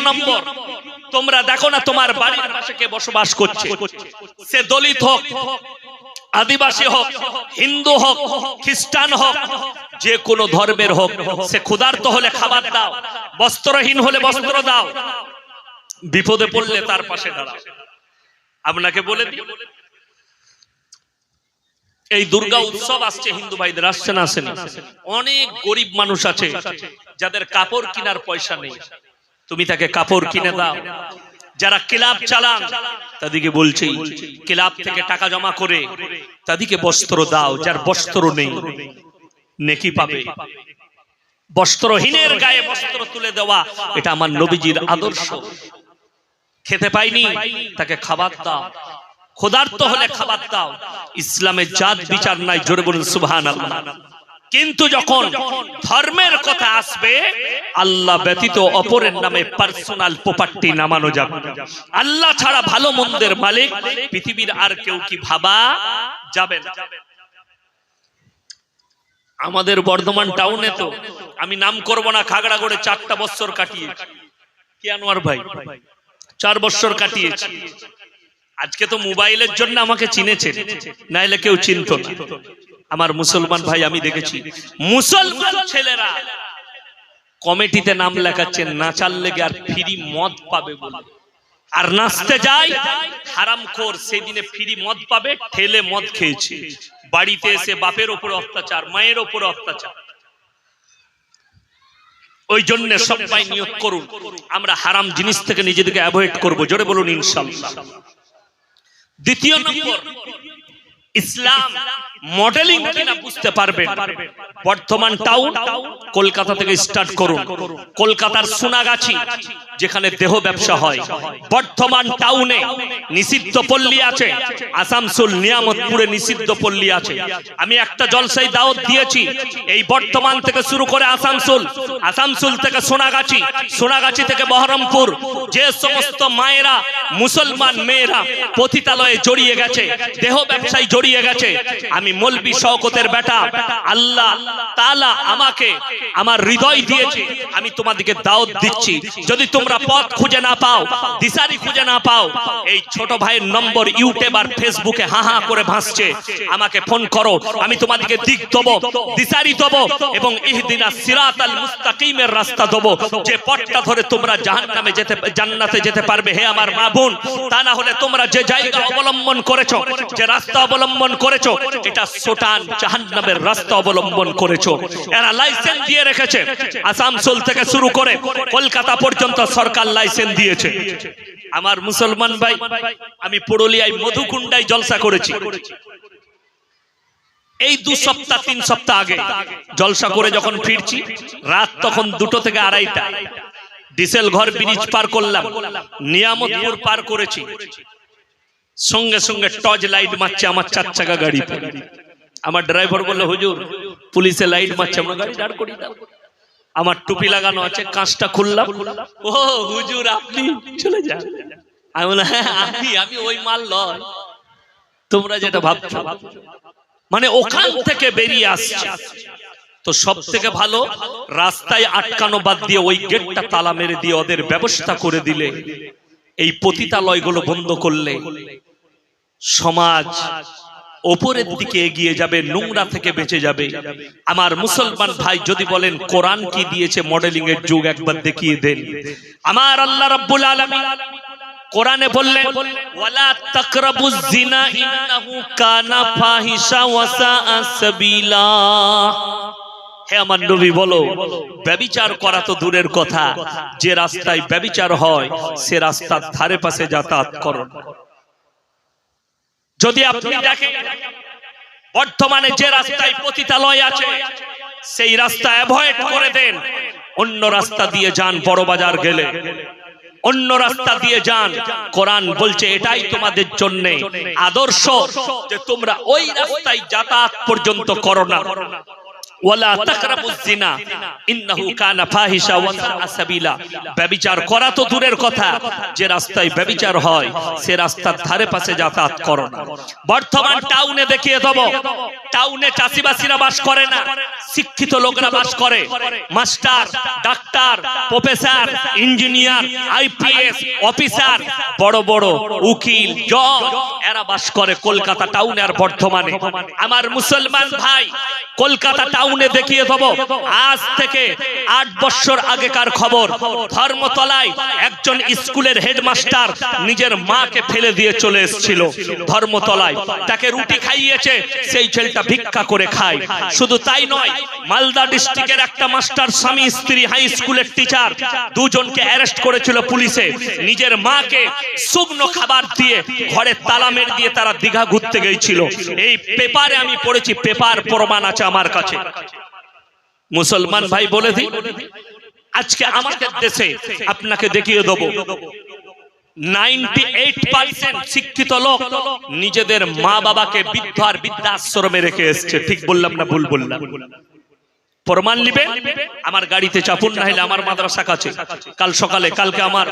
দ্বিতীয় নম্বর, তোমরা দেখো না তোমার বাড়ির পাশে কে বসবাস করছে। সে দলিত হোক, আদিবাসী হোক, হিন্দু হোক, খ্রিস্টান হোক, যে কোনো ধর্মের হোক, সে ক্ষুধার্ত হলে খাবার দাও, বস্ত্রহীন হলে বস্ত্র দাও, বিপদে পড়লে তার পাশে দাঁড়াও। আপনাকে বলে দিই, এই দুর্গা উৎসব আসছে, হিন্দু ভাইদের আসছে না আসেনি? অনেক গরিব মানুষ আছে, যাদের কাপড় কেনার পয়সা নেই। তুমি তাকে কাপড় কিনে দাও। যারা ক্লাব চালান, তাদেরকে বলছি, ক্লাব থেকে টাকা জমা করে তাদেরকে বস্ত্র দাও, যার বস্ত্র নেই, নেকি পাবে। বস্ত্রহীনের গায়ে বস্ত্র তুলে দেওয়া, এটা আমার নবীজির আদর্শ। খেতে পাইনি, তাকে খাবার দাও। ক্ষুধার্ত হলে খাবার দাও। ইসলামের জাত বিচার নাই, জোরে বলুন সুবহান কিন্তু যখন ধর্মের কথা আসবে, আল্লাহ ব্যতীত অপরের নামে পার্সোনাল প্রপার্টি নামানো যাবে। আল্লাহ ছাড়া ভালো মন্দের মালিক পৃথিবীর আর কেউ কি ভাবা যাবে না। আমাদের বর্ধমান টাউনে তো আমি নাম করব না খাগড়াগড়ে চারটা বছর কাটিয়েছি। কি আনোয়ার ভাই? চার বছর কাটিয়েছি। আজকে তো মোবাইলের জন্য আমাকে চিনেছে নাইলে কেউ চিনত না। আমার মুসলমান ভাই আমি দেখেছি। মুসলমান ছেলেরা কমিটিতে নাম লেখাচ্ছে নাচার লেগে আর ফ্রি মদ পাবে বলে। আর নাচতে যায় হারাম খোর সেদিনে ফ্রি মদ পাবে, ঠেলে মদ খেয়েছে। বাড়িতে এসে বাপের ওপর অত্যাচার, মায়ের ওপর অত্যাচার। ওই জন্য সবাই নিয়োগ করুন। আমরা হারাম জিনিস থেকে নিজেদেরকে অ্যাভয়েড করব। জোরে বলুন, ইনশাল্লাহ। দ্বিতীয় নম্বর ইসলাম মডেলিং কিনা বুঝতে পারবেন? বর্তমান টাউন কলকাতা থেকে স্টার্ট করুন। কলকাতার সোনাগাছি, যেখানে দেহ ব্যবসা হয়। বর্তমান টাউনে নিষিদ্ধ পল্লী আছে। আসামসোল নিয়ামতপুরে নিষিদ্ধ পল্লী আছে। আমি একটা জলসাই দাওয়াত দিয়েছি। এই বর্তমান থেকে শুরু করে আসামসোল আসামসোল থেকে সোনাগাছি সোনাগাছি থেকে বহরমপুর, যে সমস্ত মায়েরা, মুসলমান মেয়েরা পতিতালয়ে জড়িয়ে গেছে, দেহ ব্যবসায় জড়িয়ে গেছে। আমি মলবি শওকতের বেটা। আল্লাহ তাআলা আমাকে আমার হৃদয় দিয়েছে। আমি তোমাদেরকে দাওয়াত দিচ্ছি। যদি তোমরা পথ খুঁজে না পাও, দিশারি খুঁজে না পাও, এই ছোট ভাইয়ের নম্বর ইউটিউব আর ফেসবুকে হা হা করে ভাসছে। আমাকে ফোন করো। আমি তোমাদেরকে দিক দেবো, দিশারি দেবো এবং ইহদিনা সিরাতাল মুস্তাকিমের রাস্তা দেবো। যে পথটা ধরে তোমরা জাহান্নামে যেতে, জান্নাতে যেতে পারবে, হে আমার মা বোন, তা না হলে তোমরা যে জায়গা অবলম্বন করেছ, যে রাস্তা অবলম্বন করেছ এটা সোটান জাহান্নামের রাস্তা অবলম্বন করেছ। এরা লাইসেন্স দিয়ে রেখেছে। আসামসোল থেকে শুরু করে কলকাতা পর্যন্ত সরকার লাইসেন্স দিয়েছে। আমার মুসলমান ভাই, আমি পুরুলিয়ায় মধুকুণ্ডায় জলসা করেছি। এই দু সপ্তাহ, তিন সপ্তাহ আগে জলসা করে যখন ফিরছি, রাত তখন দুটো থেকে আড়াইটা। ডিসেল ঘর ব্রিজ পার করলাম, নিয়ামতপুর পার করেছি। সঙ্গে সঙ্গে টর্চ লাইট মারছে আমার চার চাকা গাড়িতে আমার ড্রাইভার বলল, হুজুর, পুলিশে লাইট মারছে, আমরা গাড়ি দাঁড় করি আমার টুপি লাগানো আছে, কাঁচটা খুললাম। ও, হুজুর, আপনি চলে যান। আমি হ্যাঁ আমি আমি ওই মাল তোমরা যেটা ভাবছ। মানে ওখান থেকে বেরিয়ে আসছে। তো সব থেকে ভালো, রাস্তায় আটকানো বাদ দিয়ে ওই গেটটা তালা মেরে দিয়ে ওদের ব্যবস্থা করে দিলে, এই পতিতালয়গুলো বন্ধ করলে সমাজ ওপরের দিকে এগিয়ে যাবে, নোংরা থেকে বেঁচে যাবে। আমার মুসলমান ভাই যদি বলেন, কোরআন কি দিয়েছে মডেলিং এর যুগ, একবার দেখিয়ে দেন। আমার আল্লাহ রাব্বুল আলামিন কোরআনে বললেন, ওয়ালা তাকরাবুজ জিনা ইন্নাহু কানা ফাহিশা ওয়া সাআ সাবিলা। হে আমার নবী বলো, ব্যবিচার করা তো দূরের কথা। যে রাস্তায় ব্যবিচার হয়, সে রাস্তার ধারে পাশে যাতায়াত করো। যদি আপনি দেখেন, বর্তমানে যে রাস্তায় পতিতালয় আছে, সেই রাস্তা অ্যাভয়েড করে দেন। অন্য রাস্তা দিয়ে যান বড় বাজার গেলে। অন্য রাস্তা দিয়ে যান, কোরআন বলছে এটাই তোমাদের জন্য আদর্শ যে তোমরা ওই রাস্তায় যাতায়াত পর্যন্ত করো না। ওয়ালা তাকরাবুজ জিনা। ইন্নাহু কানা ফাহিশা ওয়া সাবিলা। ব্যভিচার করা তো দূরের কথা। যে রাস্তায় ব্যভিচার হয়, সে রাস্তার ধারে পাশে যাতায়াত করো না। বর্তমান টাউনে দেখিয়ে দেব। টাউনে চাষিবাসীরা বাস করে না। শিক্ষিত লোকরা বাস করে। Master, doctor, professor, engineer, IPS officer, বড় বড় উকিল, জজ, এরা বাস করে কলকাতা টাউনে আর বর্ধমানে। আমার মুসলমান ভাই, কলকাতা টাউনে দেখিয়ে দেব, আজ থেকে আট বছর আগেকার খবর। ধর্মতলায় একজন স্কুলের হেডমাস্টার নিজের মাকে ফেলে দিয়ে চলে এসেছিল ধর্মতলায়। তাকে রুটি খাইয়েছে, সেই ছেলেটা ভিক্ষা করে খায়। শুধু তাই নয় মালদা ডিস্ট্রিক্টের একটা মাস্টার স্বামী, স্ত্রী হাই স্কুলের টিচার দুজনকে অ্যারেস্ট করেছিল পুলিশে। নিজের মাকে শুকনো খাবার দিয়ে ঘরে তালা মেরে দিয়ে তারা দীঘা ঘুরতে গিয়েছিল। এই পেপারে আমি পড়েছি, পেপার প্রমাণ আছে আমার কাছে। মুসলমান ভাই, বলে দিই, আজকে আমাদের দেশে আপনাকে দেখিয়ে দেবো। নাইনটি এইট পার্সেন্ট শিক্ষিত লোক নিজেদের মা বাবাকে বৃদ্ধ আর বৃদ্ধাশ্রমে রেখে এসছে। ঠিক বললাম না ভুল বললাম? প্রমাণ নিবে? আমার গাড়িতে চাপুন না হলে আমার মাদ্রাসা কাছে। কাল সকালে, কালকে আমার